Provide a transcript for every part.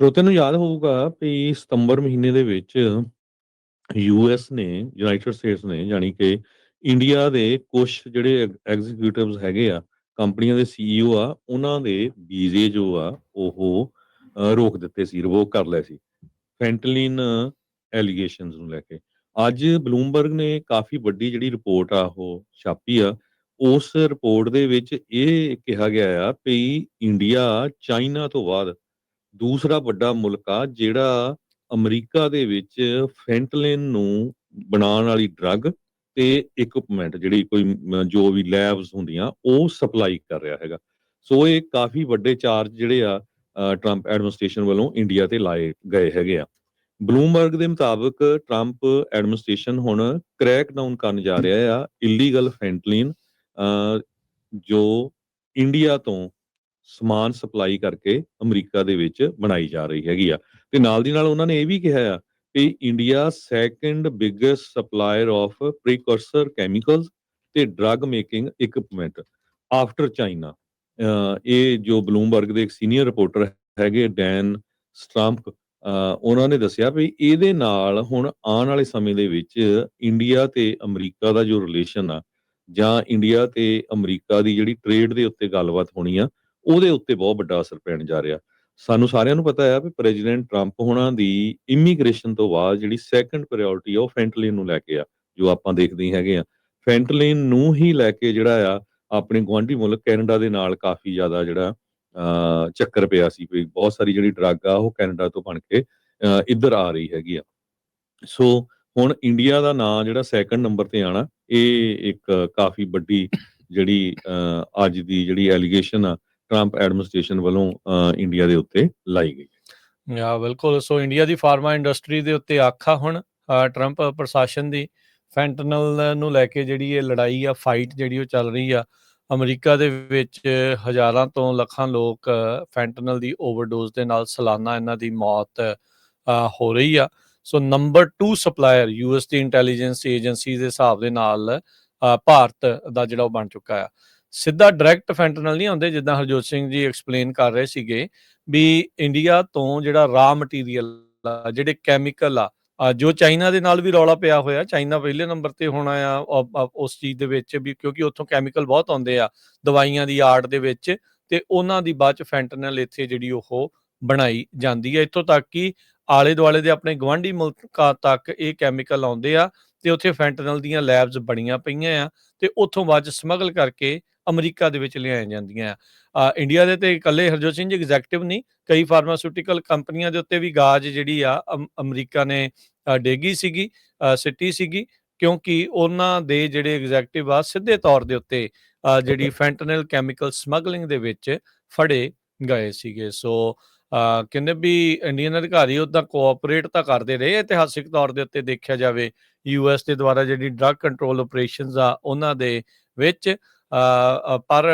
ਸਰੋਤਿਆਂ ਨੂੰ ਯਾਦ ਹੋਊਗਾ ਵੀ ਸਤੰਬਰ ਮਹੀਨੇ ਦੇ ਵਿੱਚ ਯੂਐਸ ਨੇ, ਯੂਨਾਈਟਿਡ ਸਟੇਟਸ ਨੇ ਯਾਨੀ ਕਿ ਇੰਡੀਆ ਦੇ ਕੁਝ ਜਿਹੜੇ ਐਗਜ਼ੀਕਿਊਟਿਵਸ ਹੈਗੇ ਆ, ਕੰਪਨੀਆਂ ਦੇ ਸੀਈਓ ਆ, ਉਹਨਾਂ ਦੇ ਵੀਜ਼ੇ ਜੋ ਆ, ਉਹ ਰੋਕ ਦਿੱਤੇ ਸੀ, ਰਿਵੋਕ ਕਰ ਲਏ ਸੀ। ਫੈਂਟਲਿਨ ਐਲੀਗੇਸ਼ਨਸ ਨੂੰ ਲੈ ਕੇ। ਅੱਜ ਬਲੂਮਬਰਗ ਨੇ ਕਾਫੀ ਵੱਡੀ ਜਿਹੜੀ ਰਿਪੋਰਟ ਆ, ਉਹ ਛਾਪੀ ਆ, ਉਸ ਰਿਪੋਰਟ ਦੇ ਵਿੱਚ ਇਹ ਕਿਹਾ ਗਿਆ ਆ ਵੀ ਇੰਡੀਆ ਚਾਈਨਾ ਤੋਂ ਬਾਅਦ ਦੂਸਰਾ ਵੱਡਾ ਮੁਲਕ ਆ ਜਿਹੜਾ ਅਮਰੀਕਾ ਦੇ ਵਿੱਚ ਫੈਂਟਲਿਨ ਨੂੰ ਬਣਾਉਣ ਵਾਲੀ ਡਰੱਗ ਤੇ ਇਕਵਿਪਮੈਂਟ ਜਿਹੜੀ ਕੋਈ ਜੋ ਵੀ ਲੈਬਸ ਹੁੰਦੀਆਂ ਉਹ ਸਪਲਾਈ ਕਰ ਰਿਹਾ ਹੈਗਾ। ਸੋ ਇਹ ਕਾਫੀ ਵੱਡੇ ਚਾਰਜ ਜਿਹੜੇ ਆ ਟਰੰਪ ਐਡਮਿਨਿਸਟ੍ਰੇਸ਼ਨ ਵੱਲੋਂ ਇੰਡੀਆ ਤੇ ਲਾਏ ਗਏ ਹੈਗੇ ਆ। ਬਲੂਮਬਰਗ ਦੇ ਮੁਤਾਬਕ ਟਰੰਪ ਐਡਮਿਨਿਸਟ੍ਰੇਸ਼ਨ ਹੁਣ ਕ੍ਰੈਕ ਡਾਊਨ ਕਰਨ ਜਾ ਰਿਹਾ ਆ ਇਲੀਗਲ ਫੈਂਟਲਿਨ ਅ, ਜੋ ਇੰਡੀਆ ਤੋਂ ਸਮਾਨ ਸਪਲਾਈ ਕਰਕੇ ਅਮਰੀਕਾ ਦੇ ਵਿੱਚ ਬਣਾਈ ਜਾ ਰਹੀ ਹੈਗੀ ਆ। ਤੇ ਨਾਲ ਦੀ ਨਾਲ ਉਹਨਾਂ ਨੇ ਇਹ ਵੀ ਕਿਹਾ ਆ ਕਿ India second biggest supplier of precursor chemicals ਤੇ drug making equipment after China ਇਹ ਜੋ ਬਲੂਮਬਰਗ ਦੇ ਇੱਕ ਸੀਨੀਅਰ ਰਿਪੋਰਟਰ ਹੈਗੇ ਡੈਨ ਸਟ੍ਰੰਪ ਉਹਨਾਂ ਨੇ ਦੱਸਿਆ ਵੀ ਇਹਦੇ ਨਾਲ ਹੁਣ ਆਉਣ ਵਾਲੇ ਸਮੇਂ ਦੇ ਵਿੱਚ ਇੰਡੀਆ ਤੇ ਅਮਰੀਕਾ ਦਾ ਜੋ ਰਿਲੇਸ਼ਨ ਆ ਜਾਂ ਇੰਡੀਆ ਤੇ ਅਮਰੀਕਾ ਦੀ ਜਿਹੜੀ ਟ੍ਰੇਡ ਦੇ ਉੱਤੇ ਗੱਲਬਾਤ ਹੋਣੀ ਆ ਉਹਦੇ ਉੱਤੇ ਬਹੁਤ ਵੱਡਾ ਅਸਰ ਪੈਣ ਜਾ ਰਿਹਾ। ਸਾਨੂੰ ਸਾਰਿਆਂ ਨੂੰ ਪਤਾ ਹੈ ਵੀ ਪ੍ਰੈਜ਼ੀਡੈਂਟ ਟਰੰਪ ਹੋਣਾ ਦੀ ਇਮੀਗ੍ਰੇਸ਼ਨ ਤੋਂ ਬਾਅਦ ਜਿਹੜੀ ਸੈਕੰਡ ਪ੍ਰਾਇੋਰਟੀ ਆ ਉਹ ਫੈਂਟਲਿਨ ਨੂੰ ਲੈ ਕੇ ਆ, ਜੋ ਆਪਾਂ ਦੇਖਦੇ ਹੈਗੇ ਆ। ਫੈਂਟਲਿਨ ਨੂੰ ਹੀ ਲੈ ਕੇ ਜਿਹੜਾ ਆ, ਆਪਣੇ ਗੁਆਂਢੀ ਮੁਲਕ ਕੈਨੇਡਾ ਦੇ ਨਾਲ ਕਾਫੀ ਜ਼ਿਆਦਾ ਜਿਹੜਾ, ਅਹ, ਚੱਕਰ ਪਿਆ ਸੀ ਵੀ ਬਹੁਤ ਸਾਰੀ ਜਿਹੜੀ ਡਰੱਗ ਆ ਉਹ ਕੈਨੇਡਾ ਤੋਂ ਬਣ ਕੇ, ਅਹ, ਇੱਧਰ ਆ ਰਹੀ ਹੈਗੀ ਆ। ਸੋ ਹੁਣ ਇੰਡੀਆ ਦਾ ਨਾਂ ਜਿਹੜਾ ਸੈਕੰਡ ਨੰਬਰ ਤੇ ਆਣਾ ਇਹ ਇੱਕ ਕਾਫੀ ਵੱਡੀ ਜਿਹੜੀ, ਅਹ, ਅੱਜ ਦੀ ਜਿਹੜੀ ਐਲੀਗੇਸ਼ਨ ਆ ਟਰੰਪ ਐਡਮਿਨਿਸਟ੍ਰੇਸ਼ਨ ਵੱਲੋਂ ਇੰਡੀਆ ਦੇ ਉੱਤੇ ਲਾਈ ਗਈ ਯਾ, ਬਿਲਕੁਲ। ਸੋ ਇੰਡੀਆ ਦੀ ਫਾਰਮਾ ਇੰਡਸਟਰੀ ਦੇ ਉੱਤੇ ਆਖਾ ਹੁਣ ਟਰੰਪ ਪ੍ਰਸ਼ਾਸਨ ਦੀ ਫੈਂਟਨਲ ਨੂੰ ਲੈ ਕੇ ਜਿਹੜੀ ਇਹ ਲੜਾਈ ਆ ਫਾਈਟ ਜਿਹੜੀ ਉਹ ਚੱਲ ਰਹੀ ਆ, ਅਮਰੀਕਾ ਦੇ ਵਿੱਚ ਹਜ਼ਾਰਾਂ ਤੋਂ ਲੱਖਾਂ ਲੋਕ ਫੈਂਟਨਲ ਦੀ ਓਵਰਡੋਜ਼ ਦੇ ਨਾਲ ਸਾਲਾਨਾ ਇਹਨਾਂ ਦੀ ਮੌਤ ਹੋ ਰਹੀ ਆ। ਸੋ ਨੰਬਰ 2 ਸਪਲਾਇਰ ਯੂਐਸ ਦੀ ਇੰਟੈਲੀਜੈਂਸ ਏਜੰਸੀ ਦੇ ਹਿਸਾਬ ਦੇ ਨਾਲ ਭਾਰਤ ਦਾ ਜਿਹੜਾ ਉਹ ਬਣ ਚੁੱਕਾ ਆ। ਸਿੱਧਾ ਡਾਇਰੈਕਟ ਫੈਂਟਨਲ ਨਹੀਂ ਆਉਂਦੇ, ਜਿੱਦਾਂ ਹਰਜੋਤ ਸਿੰਘ ਜੀ ਐਕਸਪਲੇਨ ਕਰ ਰਹੇ ਸੀਗੇ ਵੀ ਇੰਡੀਆ ਤੋਂ ਜਿਹੜਾ ਰਾ ਮਟੀਰੀਅਲ ਆ, ਜਿਹੜੇ ਕੈਮੀਕਲ ਆ ਜੋ ਚਾਈਨਾ ਦੇ ਨਾਲ ਵੀ ਰੌਲਾ ਪਿਆ ਹੋਇਆ ਚਾਈਨਾ ਪਹਿਲੇ ਨੰਬਰ ਤੇ ਹੋਣਾ ਆ ਉਸ ਚੀਜ਼ ਦੇ ਵਿੱਚ ਵੀ ਕਿਉਂਕਿ ਉੱਥੋਂ ਕੈਮੀਕਲ ਬਹੁਤ ਆਉਂਦੇ ਆ, ਦਵਾਈਆਂ ਦੀ ਆੜ ਦੇ ਵਿੱਚ ਤੇ ਉਹਨਾਂ ਦੀ ਬਾਅਦ ਚ ਫੈਂਟਨਲ ਇੱਥੇ ਜਿਹੜੀ ਉਹ ਬਣਾਈ ਜਾਂਦੀ ਹੈ ਇੱਥੋਂ ਤੱਕ ਕਿ ਆਲੇ ਦੁਆਲੇ ਦੇ ਆਪਣੇ ਗਵਾਂਢੀ ਮੁਲਕਾਂ ਤੱਕ ਇਹ ਕੈਮੀਕਲ ਆਉਂਦੇ ਆ ਤੇ ਉੱਥੇ ਫੈਂਟਨਲ ਦੀਆਂ ਲੈਬਸ ਬਣੀਆਂ ਪਈਆਂ ਆ ਤੇ ਉੱਥੋਂ ਬਾਅਦ ਚ ਸਮਗਲ ਕਰਕੇ ਅਮਰੀਕਾ ਦੇ ਵਿੱਚ ਲਿਆਈਆਂ ਜਾਂਦੀਆਂ ਆ। ਇੰਡੀਆ ਦੇ ਤੇ ਇਕੱਲੇ ਹਰਜੋਤ ਸਿੰਘ ਜੀ ਐਗਜ਼ੈਕਟਿਵ ਨਹੀਂ ਕਈ ਫਾਰਮਾਸਿਊਟੀਕਲ ਕੰਪਨੀਆਂ ਦੇ ਉੱਤੇ ਵੀ ਗਾਜ ਜਿਹੜੀ ਆ ਅਮ- ਅਮਰੀਕਾ ਨੇ ਡੇਗੀ ਸੀਗੀ ਸਿੱਟੀ ਸੀਗੀ ਕਿਉਂਕਿ ਉਹਨਾਂ ਦੇ ਜਿਹੜੇ ਐਗਜ਼ੈਕਟਿਵ ਆ ਸਿੱਧੇ ਤੌਰ ਦੇ ਉੱਤੇ ਜਿਹੜੀ ਫੈਂਟਨਲ ਕੈਮੀਕਲ ਸਮਗਲਿੰਗ ਦੇ ਵਿੱਚ ਫੜੇ ਗਏ ਸੀਗੇ। ਸੋ ਕਹਿੰਦੇ ਵੀ ਇੰਡੀਅਨ ਅਧਿਕਾਰੀ ਉਦਾਂ ਕੋਆਪਰੇਟ ਤਾਂ ਕਰਦੇ ਰਹੇ ਇਤਿਹਾਸਿਕ ਤੌਰ ਦੇ ਉੱਤੇ ਦੇਖਿਆ ਜਾਵੇ ਯੂਐਸ ਦੇ ਦੁਆਰਾ ਜਿਹੜੀ ਡਰੱਗ ਕੰਟਰੋਲ ਆਪਰੇਸ਼ਨਸ ਆ ਉਹਨਾਂ ਦੇ ਵਿੱਚ ਪਰ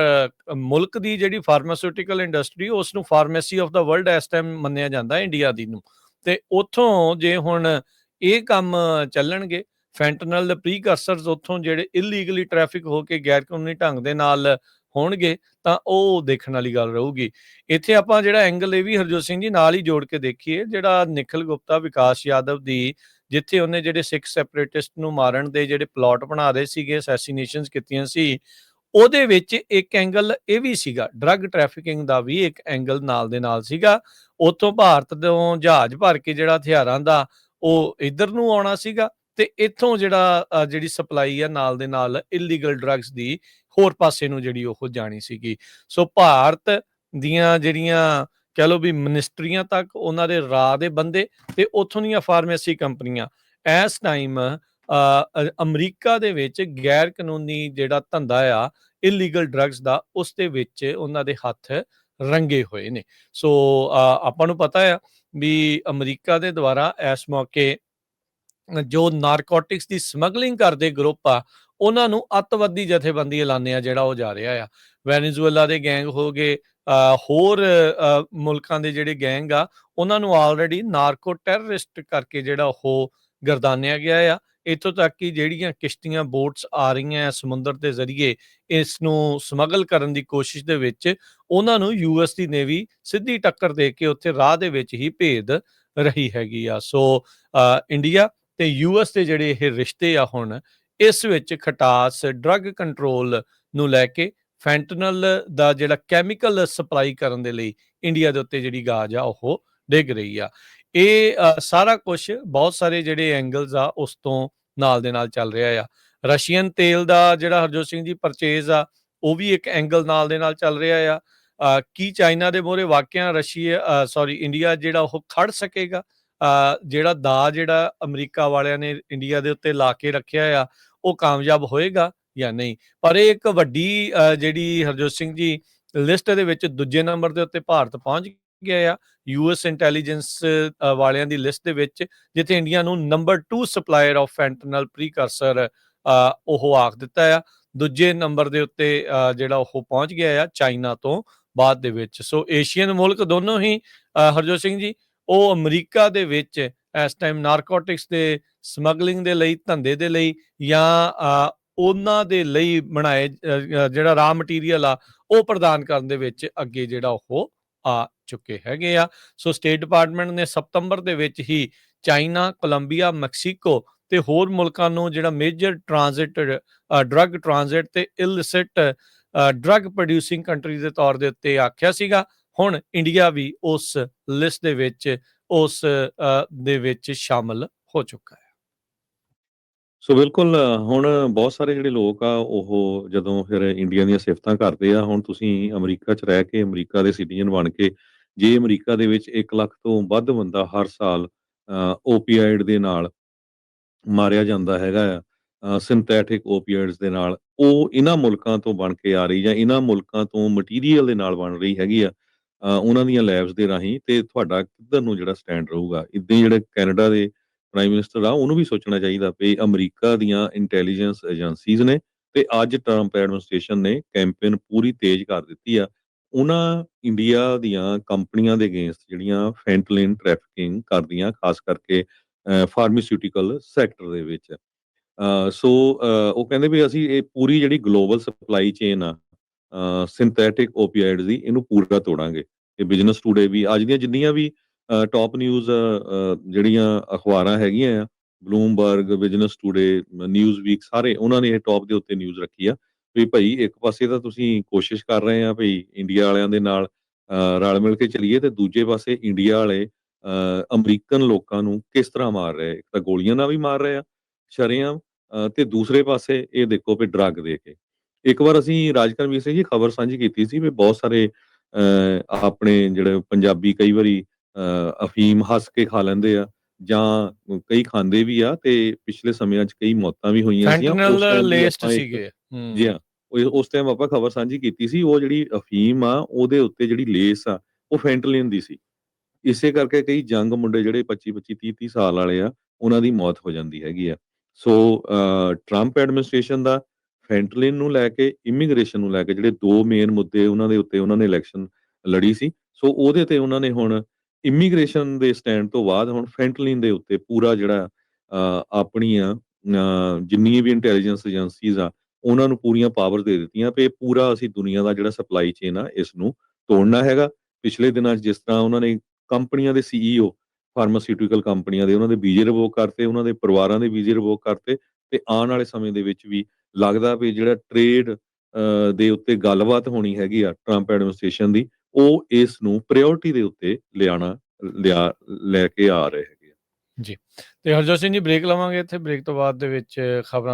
ਮੁਲਕ ਦੀ ਜਿਹੜੀ ਫਾਰਮਾਸਿਊਟੀਕਲ ਇੰਡਸਟਰੀ ਉਸ ਨੂੰ ਫਾਰਮੇਸੀ ਆਫ ਦਾ ਵਰਲਡ ਇਸ ਟਾਈਮ ਮੰਨਿਆ ਜਾਂਦਾ ਇੰਡੀਆ ਦੀ ਨੂੰ। ਤੇ ਉੱਥੋਂ ਜੇ ਹੁਣ ਇਹ ਕੰਮ ਚੱਲਣਗੇ ਫੈਂਟਨਲ ਦੇ ਪ੍ਰੀਕਰਸਰਸ ਉੱਥੋਂ ਜਿਹੜੇ ਇਲੀਗਲੀ ਟ੍ਰੈਫਿਕ ਹੋ ਕੇ ਗੈਰ ਕਾਨੂੰਨੀ ਢੰਗ ਦੇ ਨਾਲ ਹੋਣਗੇ, ਤਾਂ ਉਹ ਦੇਖਣ ਵਾਲੀ ਗੱਲ ਰਹੂਗੀ। ਇੱਥੇ ਆਪਾਂ ਜਿਹੜਾ ਐਂਗਲ ਇਹ ਵੀ ਹਰਜੋਤ ਸਿੰਘ ਜੀ ਨਾਲ ਹੀ ਜੋੜ ਕੇ ਦੇਖੀਏ, ਜਿਹੜਾ ਨਿਖਲ ਗੁਪਤਾ, ਵਿਕਾਸ ਯਾਦਵ ਦੀ, ਜਿੱਥੇ ਉਹਨੇ ਜਿਹੜੇ ਸਿੱਖ ਸੈਪਰੇਟਿਸਟ ਨੂੰ ਮਾਰਨ ਦੇ ਜਿਹੜੇ ਪਲਾਟ ਬਣਾ ਰਹੇ ਸੀਗੇ ਅਸੈਸੀਨੇਸ਼ਨਸ ਕੀਤੀਆਂ ਸੀ ਉਹਦੇ ਵਿੱਚ ਇੱਕ ਐਂਗਲ ਇਹ ਵੀ ਸੀਗਾ ਡਰੱਗ ਟ੍ਰੈਫਿਕਿੰਗ ਦਾ ਵੀ ਇੱਕ ਐਂਗਲ ਨਾਲ ਦੇ ਨਾਲ ਸੀਗਾ। ਉੱਥੋਂ ਭਾਰਤ ਤੋਂ ਜਹਾਜ਼ ਭਰ ਕੇ ਜਿਹੜਾ ਹਥਿਆਰਾਂ ਦਾ ਉਹ ਇੱਧਰ ਨੂੰ ਆਉਣਾ ਸੀਗਾ ਤੇ ਇੱਥੋਂ ਜਿਹੜਾ ਜਿਹੜੀ ਸਪਲਾਈ ਆ ਨਾਲ ਦੇ ਨਾਲ ਇਲੀਗਲ ਡਰੱਗਸ ਦੀ ਹੋਰ ਪਾਸੇ ਨੂੰ ਜਿਹੜੀ ਉਹ ਜਾਣੀ ਸੀਗੀ। ਸੋ ਭਾਰਤ ਦੀਆਂ ਜਿਹੜੀਆਂ ਕਹ ਲਓ ਵੀ ਮਿਨਿਸਟਰੀਆਂ ਤੱਕ ਉਹਨਾਂ ਦੇ ਰਾਹ ਦੇ ਬੰਦੇ ਤੇ ਉੱਥੋਂ ਦੀਆਂ ਫਾਰਮੇਸੀ ਕੰਪਨੀਆਂ, ਇਸ ਟਾਈਮ ਅਮਰੀਕਾ ਦੇ ਵਿੱਚ ਗੈਰ ਕਾਨੂੰਨੀ ਜਿਹੜਾ ਧੰਦਾ ਆ ਇਲੀਗਲ ਡਰੱਗਸ ਦਾ ਉਸ ਦੇ ਵਿੱਚ ਉਹਨਾਂ ਦੇ ਹੱਥ ਰੰਗੇ ਹੋਏ ਨੇ। ਸੋ ਆਪਾਂ ਨੂੰ ਪਤਾ ਆ ਵੀ ਅਮਰੀਕਾ ਦੇ ਦੁਆਰਾ ਇਸ ਮੌਕੇ ਜੋ ਨਾਰਕੋਟਿਕਸ ਦੀ ਸਮਗਲਿੰਗ ਕਰਦੇ ਗਰੁੱਪ ਆ ਉਹਨਾਂ ਨੂੰ ਅੱਤਵਾਦੀ ਜਥੇਬੰਦੀ ਐਲਾਨਿਆ ਜਿਹੜਾ ਉਹ ਜਾ ਰਿਹਾ ਆ। ਵੈਨੇਜ਼ੁਏਲਾ ਦੇ ਗੈਂਗ ਹੋ ਗਏ ਅ, ਹੋਰ ਮੁਲਕਾਂ ਦੇ ਜਿਹੜੇ ਗੈਂਗ ਆ ਉਹਨਾਂ ਨੂੰ ਆਲਰੇਡੀ ਨਾਰਕੋ ਟੈਰਰਿਸਟ ਕਰਕੇ ਜਿਹੜਾ ਉਹ ਗਰਦਾਨਿਆ ਗਿਆ ਆ। ਇੱਥੋਂ ਤੱਕ ਕਿ ਜਿਹੜੀਆਂ ਕਿਸ਼ਤੀਆਂ ਬੋਟਸ ਆ ਰਹੀਆਂ ਸਮੁੰਦਰ ਦੇ ਜ਼ਰੀਏ ਇਸ ਨੂੰ ਸਮਗਲ ਕਰਨ ਦੀ ਕੋਸ਼ਿਸ਼ ਦੇ ਵਿੱਚ ਉਹਨਾਂ ਨੂੰ ਯੂਐਸ ਦੀ ਨੇਵੀ ਸਿੱਧੀ ਟੱਕਰ ਦੇ ਕੇ ਉੱਥੇ ਰਾਹ ਦੇ ਵਿੱਚ ਹੀ ਭੇਦ ਰਹੀ ਹੈਗੀ ਆ। ਸੋ ਅ, ਇੰਡੀਆ ਤੇ ਯੂਐਸ ਦੇ ਜਿਹੜੇ ਇਹ ਰਿਸ਼ਤੇ ਆ ਹੁਣ ਇਸ ਵਿੱਚ ਖਟਾਸ ਡਰੱਗ ਕੰਟਰੋਲ ਨੂੰ ਲੈ ਕੇ ਫੈਂਟਨਲ ਦਾ ਜਿਹੜਾ ਕੈਮੀਕਲ ਸਪਲਾਈ ਕਰਨ ਦੇ ਲਈ ਇੰਡੀਆ ਦੇ ਉੱਤੇ ਜਿਹੜੀ ਗਾਜ ਆ ਉਹ ਡਿੱਗ ਰਹੀ ਆ। ਇਹ ਸਾਰਾ ਕੁਝ ਬਹੁਤ ਸਾਰੇ ਜਿਹੜੇ ਐਂਗਲਸ ਆ, ਉਸ ਤੋਂ ਨਾਲ ਦੇ ਨਾਲ ਚੱਲ ਰਿਹਾ ਆ। ਰਸ਼ੀਅਨ ਤੇਲ ਦਾ ਜਿਹੜਾ ਹਰਜੋਤ ਸਿੰਘ ਜੀ ਪਰਚੇਜ਼ ਆ, ਉਹ ਵੀ ਇੱਕ ਐਂਗਲ ਨਾਲ ਦੇ ਨਾਲ ਚੱਲ ਰਿਹਾ ਆ। ਕੀ ਚਾਈਨਾ ਦੇ ਮੋਰੇ ਵਾਕਿਆ ਰਸ਼ੀਆ ਸੌਰੀ ਇੰਡੀਆ ਜਿਹੜਾ ਉਹ ਖੜ ਸਕੇਗਾ? ਜਿਹੜਾ ਦਾ ਜਿਹੜਾ ਅਮਰੀਕਾ ਵਾਲਿਆਂ ਨੇ ਇੰਡੀਆ ਦੇ ਉੱਤੇ ਲਾ ਕੇ ਰੱਖਿਆ ਆ, ਉਹ ਕਾਮਯਾਬ ਹੋਏਗਾ ਜਾਂ ਨਹੀਂ? ਪਰ ਇਹ ਇੱਕ ਵੱਡੀ ਜਿਹੜੀ ਹਰਜੋਤ ਸਿੰਘ ਜੀ ਲਿਸਟ ਦੇ ਵਿੱਚ ਦੂਜੇ ਨੰਬਰ ਦੇ ਉੱਤੇ ਭਾਰਤ ਪਹੁੰਚ ਗਿਆ ਆ ਯੂਐਸ ਇੰਟੈਲੀਜੈਂਸ ਵਾਲਿਆਂ ਦੀ ਲਿਸਟ ਦੇ ਵਿੱਚ, ਜਿੱਥੇ ਇੰਡੀਆ ਨੂੰ number 2 supplier of fentanyl precursor ਉਹ ਆਖ ਦਿੱਤਾ ਆ। ਦੂਜੇ ਨੰਬਰ ਦੇ ਉੱਤੇ ਜਿਹੜਾ ਉਹ ਪਹੁੰਚ ਗਿਆ ਆ ਚਾਈਨਾ ਤੋਂ ਬਾਅਦ ਦੇ ਵਿੱਚ। ਸੋ ਏਸ਼ੀਅਨ ਮੁਲਕ ਦੋਨੋਂ ਹੀ ਹਰਜੋਤ ਸਿੰਘ ਜੀ, ਉਹ ਅਮਰੀਕਾ ਦੇ ਵਿੱਚ ਇਸ ਟਾਈਮ ਨਾਰਕੋਟਿਕਸ ਦੇ ਸਮਗਲਿੰਗ ਦੇ ਲਈ, ਧੰਦੇ ਦੇ ਲਈ ਜਾਂ ਉਹਨਾਂ ਦੇ ਲਈ ਬਣਾਏ ਜਿਹੜਾ ਰਾ ਮਟੀਰੀਅਲ ਆ, ਉਹ ਪ੍ਰਦਾਨ ਕਰਨ ਦੇ ਵਿੱਚ ਅੱਗੇ ਜਿਹੜਾ ਉਹ ਆ ਚੁੱਕੇ ਹੈਗੇ ਆ। ਸੋ ਸਟੇਟ ਡਿਪਾਰਟਮੈਂਟ ਨੇ ਸਤੰਬਰ ਦੇ ਵਿੱਚ ਹੀ ਚਾਈਨਾ, ਕੋਲੰਬੀਆ, ਮੈਕਸੀਕੋ ਤੇ ਹੋਰ ਮੁਲਕਾਂ ਨੂੰ ਜਿਹੜਾ ਮੇਜਰ ਟ੍ਰਾਂਜ਼ਿਟ ਡਰੱਗ ਟ੍ਰਾਂਜ਼ਿਟ ਤੇ ਇਲਿਸਿਟ ਡਰੱਗ ਪ੍ਰੋਡਿਊਸਿੰਗ ਕੰਟਰੀ ਦੇ ਤੌਰ ਦੇ ਉੱਤੇ ਆਖਿਆ ਸੀਗਾ। ਹੁਣ ਇੰਡੀਆ ਵੀ ਉਸ ਲਿਸਟ ਦੇ ਵਿੱਚ, ਉਸ ਦੇ ਵਿੱਚ ਸ਼ਾਮਲ ਹੋ ਚੁੱਕਾ ਹੈ। ਸੋ ਬਿਲਕੁਲ, ਹੁਣ ਬਹੁਤ ਸਾਰੇ ਜਿਹੜੇ ਲੋਕ ਆ, ਉਹ ਜਦੋਂ ਫਿਰ ਇੰਡੀਆ ਦੀਆਂ ਸਿਫਤਾਂ ਕਰਦੇ ਆ, ਹੁਣ ਤੁਸੀਂ ਅਮਰੀਕਾ 'ਚ ਰਹਿ ਕੇ, ਅਮਰੀਕਾ ਦੇ ਸਿਟੀਜ਼ਨ ਬਣ ਕੇ ਜੇ ਅਮਰੀਕਾ ਦੇ ਵਿੱਚ 1 ਲੱਖ ਤੋਂ ਵੱਧ ਬੰਦਾ ਹਰ ਸਾਲ ਅ, ਓਪੀਆਇਡ ਦੇ ਨਾਲ ਮਾਰਿਆ ਜਾਂਦਾ ਹੈਗਾ ਆ ਸਿੰਥੈਟਿਕ ਓਪੀਆਇਡਸ ਦੇ ਨਾਲ ਉਹ ਇਹਨਾਂ ਮੁਲਕਾਂ ਤੋਂ ਬਣ ਕੇ ਆ ਰਹੀ ਜਾਂ ਇਹਨਾਂ ਮੁਲਕਾਂ ਤੋਂ ਮਟੀਰੀਅਲ ਦੇ ਨਾਲ ਬਣ ਰਹੀ ਹੈਗੀ ਆ ਉਹਨਾਂ ਦੀਆਂ ਲੈਬਸ ਦੇ ਰਾਹੀਂ ਤੇ ਤੁਹਾਡਾ ਕਿੱਧਰ ਨੂੰ ਜਿਹੜਾ ਸਟੈਂਡ ਰਹੂਗਾ? ਇਦਾਂ ਹੀ ਜਿਹੜੇ ਕੈਨੇਡਾ ਦੇ ਪ੍ਰਾਈਮ ਮਿਨਿਸਟਰ ਆ ਉਹਨੂੰ ਵੀ ਸੋਚਣਾ ਚਾਹੀਦਾ ਵੀ ਅਮਰੀਕਾ ਦੀਆਂ ਇੰਟੈਲੀਜੈਂਸ ਏਜੰਸੀਜ਼ ਨੇ ਤੇ ਅੱਜ ਟਰੰਪ ਐਡਮਿਨਿਸਟ੍ਰੇਸ਼ਨ ਨੇ ਕੈਂਪੇਨ ਪੂਰੀ ਤੇਜ਼ ਕਰ ਦਿੱਤੀ ਆ ਉਹਨਾਂ ਇੰਡੀਆ ਦੀਆਂ ਕੰਪਨੀਆਂ ਦੇ ਅਗੇਂਸਟ ਜਿਹੜੀਆਂ ਫੈਂਟਲਿਨ ਟ੍ਰੈਫਿਕਿੰਗ ਕਰਦੀਆਂ, ਖਾਸ ਕਰਕੇ ਫਾਰਮਾਸਿਊਟੀਕਲ ਸੈਕਟਰ ਦੇ ਵਿੱਚ। ਸੋ ਉਹ ਕਹਿੰਦੇ ਵੀ ਅਸੀਂ ਇਹ ਪੂਰੀ ਜਿਹੜੀ ਗਲੋਬਲ ਸਪਲਾਈ ਚੇਨ ਆ ਸਿੰਥੈਟਿਕ ਓਪੀਆਇਡਸ ਦੀ, ਇਹਨੂੰ ਪੂਰਾ ਤੋੜਾਂਗੇ। ਇਹ ਬਿਜ਼ਨਸ ਟੂਡੇ ਵੀ, ਅੱਜ ਦੀਆਂ ਜਿੰਨੀਆਂ ਵੀ ਟੌਪ ਨਿਊਜ਼ ਜਿਹੜੀਆਂ ਅਖਬਾਰਾਂ ਹੈਗੀਆਂ ਆ Bloomberg Business Today Newsweek ਸਾਰੇ, ਉਹਨਾਂ ਨੇ ਇਹ ਟੌਪ ਦੇ ਉੱਤੇ ਨਿਊਜ਼ ਰੱਖੀ ਆ। ਵੀ ਭਾਈ ਇੱਕ ਪਾਸੇ ਤਾਂ ਤੁਸੀਂ ਕੋਸ਼ਿਸ਼ ਕਰ ਰਹੇ ਆ ਭਈ ਇੰਡੀਆ ਵਾਲਿਆਂ ਦੇ ਨਾਲ ਰਲ ਮਿਲ ਕੇ ਚੱਲੀਏ ਤੇ ਦੂਜੇ ਪਾਸੇ ਇੰਡੀਆ ਵਾਲੇ ਅਮਰੀਕਨ ਲੋਕਾਂ ਨੂੰ ਕਿਸ ਤਰ੍ਹਾਂ ਮਾਰ ਰਹੇ? ਇੱਕ ਤਾਂ ਗੋਲੀਆਂ ਨਾਲ ਵੀ ਮਾਰ ਰਹੇ ਆ ਸ਼ਰੇਆਮ ਅ, ਤੇ ਦੂਸਰੇ ਪਾਸੇ ਇਹ ਦੇਖੋ ਵੀ ਡਰੱਗ ਦੇ ਕੇ। ਇੱਕ ਵਾਰ ਅਸੀਂ ਰਾਜਕਰਮੀਰ ਸਿੰਘ ਜੀ ਖਬਰ ਸਾਂਝੀ ਕੀਤੀ ਸੀ ਵੀ ਬਹੁਤ ਸਾਰੇ ਆਪਣੇ ਜਿਹੜੇ ਪੰਜਾਬੀ ਕਈ ਵਾਰੀ ਅਫੀਮ ਹੱਸ ਕੇ ਖਾ ਲੈਂਦੇ ਆ ਜਾਂ ਕਈ ਖਾਂਦੇ ਵੀ ਆ ਤੇ ਪਿਛਲੇ ਸਮਿਆਂ 'ਚ ਕਈ ਮੌਤਾਂ ਵੀ ਹੋਈਆਂ ਫੈਂਟਨਲ ਲੇਸਟ ਸੀਗੇ ਹੂੰ। ਜੀ ਹਾਂ। ਉਸ ਟਾਈਮ ਆਪਾਂ ਖਬਰ ਸਾਂਝੀ ਕੀਤੀ ਸੀ ਉਹ ਜਿਹੜੀ ਅਫੀਮ ਆ ਉਹਦੇ ਉੱਤੇ ਜਿਹੜੀ ਲੇਸ ਆ ਉਹ ਫੈਂਟਲਿਨ ਦੀ ਸੀ। ਇਸੇ ਕਰਕੇ ਕਈ ਜੰਗ ਮੁੰਡੇ ਜਿਹੜੇ 25 25 30 30 ਸਾਲ ਵਾਲੇ ਆ ਉਹਨਾਂ ਦੀ ਮੌਤ ਹੋ ਜਾਂਦੀ ਹੈਗੀ ਆ। ਸੋ ਟਰੰਪ ਐਡਮਿਨਿਸਟ੍ਰੇਸ਼ਨ ਦਾ ਫੈਂਟਲਿਨ ਨੂੰ ਲੈ ਕੇ ਇਮੀਗ੍ਰੇਸ਼ਨ ਨੂੰ ਲੈ ਕੇ ਜਿਹੜੇ ਦੋ ਮੇਨ ਮੁੱਦੇ ਉਹਨਾਂ ਦੇ ਉੱਤੇ ਉਹਨਾਂ ਨੇ ਇਲੈਕਸ਼ਨ ਲੜੀ ਸੀ। ਸੋ ਉਹਦੇ ਤੇ ਉਹਨਾਂ ਨੇ ਹੁਣ ਇਮੀਗ੍ਰੇਸ਼ਨ ਦੇ ਸਟੈਂਡ ਤੋਂ ਬਾਅਦ ਹੁਣ ਫੈਂਟਲਿਨ ਦੇ ਉੱਤੇ ਪੂਰਾ ਜਿਹੜਾ ਅ, ਆਪਣੀਆਂ ਅ, ਜਿੰਨੀਆਂ ਵੀ ਇੰਟੈਲੀਜੈਂਸ ਏਜੰਸੀਜ਼ ਆ ਉਹਨਾਂ ਨੂੰ ਪੂਰੀਆਂ ਪਾਵਰ ਦੇ ਦਿੱਤੀਆਂ ਵੀ ਪੂਰਾ ਅਸੀਂ ਦੁਨੀਆ ਦਾ ਜਿਹੜਾ ਸਪਲਾਈ ਚੇਨ ਆ ਇਸ ਨੂੰ ਤੋੜਨਾ ਹੈਗਾ ਪਿਛਲੇ ਦਿਨਾਂ 'ਚ ਜਿਸ ਤਰ੍ਹਾਂ ਉਹਨਾਂ ਨੇ ਕੰਪਨੀਆਂ ਦੇ ਸੀਈਓ ਫਾਰਮਾਸਿਊਟੀਕਲ ਕੰਪਨੀਆਂ ਦੇ ਉਹਨਾਂ ਦੇ ਵੀਜ਼ੇ ਰਿਵੋਕ ਕਰਤੇ, ਉਹਨਾਂ ਦੇ ਪਰਿਵਾਰਾਂ ਦੇ ਵੀਜ਼ੇ ਰਿਵੋਕ ਕਰਤੇ ਤੇ ਆਉਣ ਵਾਲੇ ਸਮੇਂ ਦੇ ਵਿੱਚ ਵੀ ਲੱਗਦਾ ਵੀ ਜਿਹੜਾ ਟ੍ਰੇਡ ਦੇ ਉੱਤੇ ਗੱਲਬਾਤ ਹੋਣੀ ਹੈਗੀ ਆ ਟਰੰਪ ਐਡਮਿਨਿਸਟ੍ਰੇਸ਼ਨ ਦੀ, ਉਹ ਇਸ ਨੂੰ ਪ੍ਰਾਇੋਰਟੀ ਦੇ ਉੱਤੇ ਲਿਆਣਾ ਲਿਆ, ਲੈ ਕੇ ਆ ਰਹੇ ਹੈਗੇ ਆ। ਤੇ ਹਰਜੋਤ ਸਿੰਘ ਜੀ ਬ੍ਰੇਕ ਲਵਾਂਗੇ ਇੱਥੇ ਬ੍ਰੇਕ ਤੋਂ ਬਾਅਦ ਦੇ ਵਿੱਚ ਖਬਰਾਂ